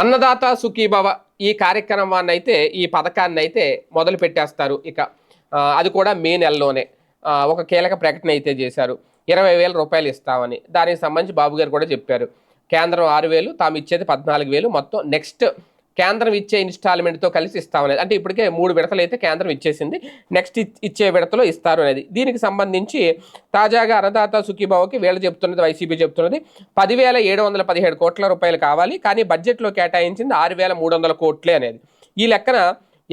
అన్నదాత సుఖీభవ ఈ కార్యక్రమాన్ని అయితే ఈ పథకాన్ని అయితే మొదలు పెట్టేస్తారు. ఇక అది కూడా మే నెలలోనే. ఒక కీలక ప్రకటన అయితే చేశారు. ఇరవై వేల రూపాయలు ఇస్తామని. దానికి సంబంధించి బాబు గారు కూడా చెప్పారు. కేంద్రం ఆరు వేలు తాము ఇచ్చేది పద్నాలుగు వేలు. మొత్తం నెక్స్ట్ కేంద్రం ఇచ్చే ఇన్స్టాల్మెంట్తో కలిసి ఇస్తామనేది అంటే ఇప్పటికే మూడు విడతలు అయితే కేంద్రం ఇచ్చేసింది. నెక్స్ట్ ఇచ్చే విడతలో ఇస్తారు అనేది. దీనికి సంబంధించి తాజాగా అన్నదాత సుఖీబాబుకి వేళ చెప్తున్నది వైసీపీ చెప్తున్నది పదివేల ఏడు వందల పదిహేడు కోట్ల రూపాయలు కావాలి. కానీ బడ్జెట్లో కేటాయించింది ఆరు వేల మూడు వందల కోట్లే అనేది. ఈ లెక్కన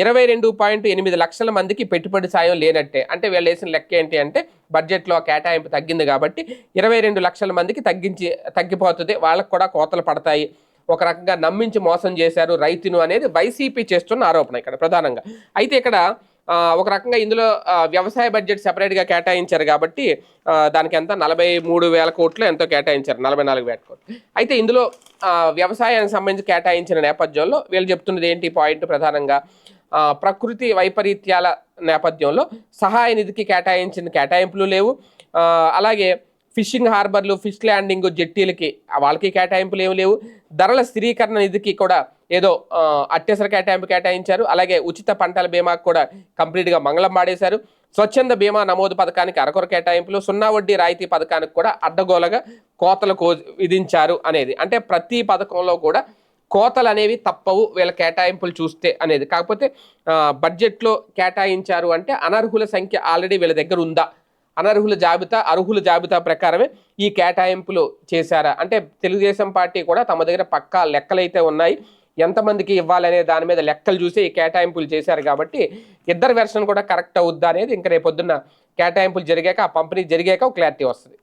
ఇరవై రెండు పాయింట్ ఎనిమిది లక్షల మందికి పెట్టుబడి సాయం లేనట్టే. అంటే వీళ్ళు వేసిన లెక్క ఏంటి అంటే బడ్జెట్లో కేటాయింపు తగ్గింది కాబట్టి ఇరవై రెండు లక్షల మందికి తగ్గించి తగ్గిపోతుంది. వాళ్ళకు కూడా కోతలు పడతాయి. ఒక రకంగా నమ్మించి మోసం చేశారు రైతును అనేది వైసీపీ చేస్తున్న ఆరోపణ ఇక్కడ ప్రధానంగా. అయితే ఇక్కడ ఒక రకంగా ఇందులో వ్యవసాయ బడ్జెట్ సెపరేట్గా కేటాయించారు కాబట్టి దానికి ఎంత? నలభై మూడు వేల కోట్లు ఎంతో కేటాయించారు. నలభై నాలుగు వేల కోట్లు. అయితే ఇందులో వ్యవసాయానికి సంబంధించి కేటాయించిన నేపథ్యంలో వీళ్ళు చెప్తున్నది ఏంటి పాయింట్ ప్రధానంగా? ప్రకృతి వైపరీత్యాల నేపథ్యంలో సహాయ నిధికి కేటాయించిన కేటాయింపులు లేవు. అలాగే ఫిషింగ్ హార్బర్లు ఫిష్ ల్యాండింగ్ జెట్టీలకి వాళ్ళకి కేటాయింపులు ఏమి లేవు. ధరల స్థిరీకరణ నిధికి కూడా ఏదో అత్యవసర కేటాయింపు కేటాయించారు. అలాగే ఉచిత పంటల బీమాకు కూడా కంప్లీట్గా మంగళం మాడేశారు స్వచ్ఛంద బీమా నమోదు పథకానికి అరకొర కేటాయింపులు సున్నా వడ్డీ రాయితీ పథకానికి కూడా అడ్డగోలగా కోతలు కో విధించారు అనేది. అంటే ప్రతి పథకంలో కూడా కోతలు అనేవి తప్పవు వీళ్ళ కేటాయింపులు చూస్తే అనేది. కాకపోతే బడ్జెట్లో కేటాయించారు అంటే అనర్హుల సంఖ్య ఆల్రెడీ వీళ్ళ దగ్గర ఉందా? అనర్హుల జాబితా అర్హుల జాబితా ప్రకారమే ఈ కేటాయింపులు చేశారా? అంటే తెలుగుదేశం పార్టీ కూడా తమ దగ్గర పక్కా లెక్కలైతే ఉన్నాయి. ఎంతమందికి ఇవ్వాలనే దాని మీద లెక్కలు చూసి ఈ కేటాయింపులు చేశారు కాబట్టి ఇద్దరు వెర్షన్ కూడా కరెక్ట్ అవుద్దా అనేది ఇంకా రేపొద్దున్న కేటాయింపులు జరిగాక ఆ పంపిణీ జరిగాక క్లారిటీ వస్తుంది.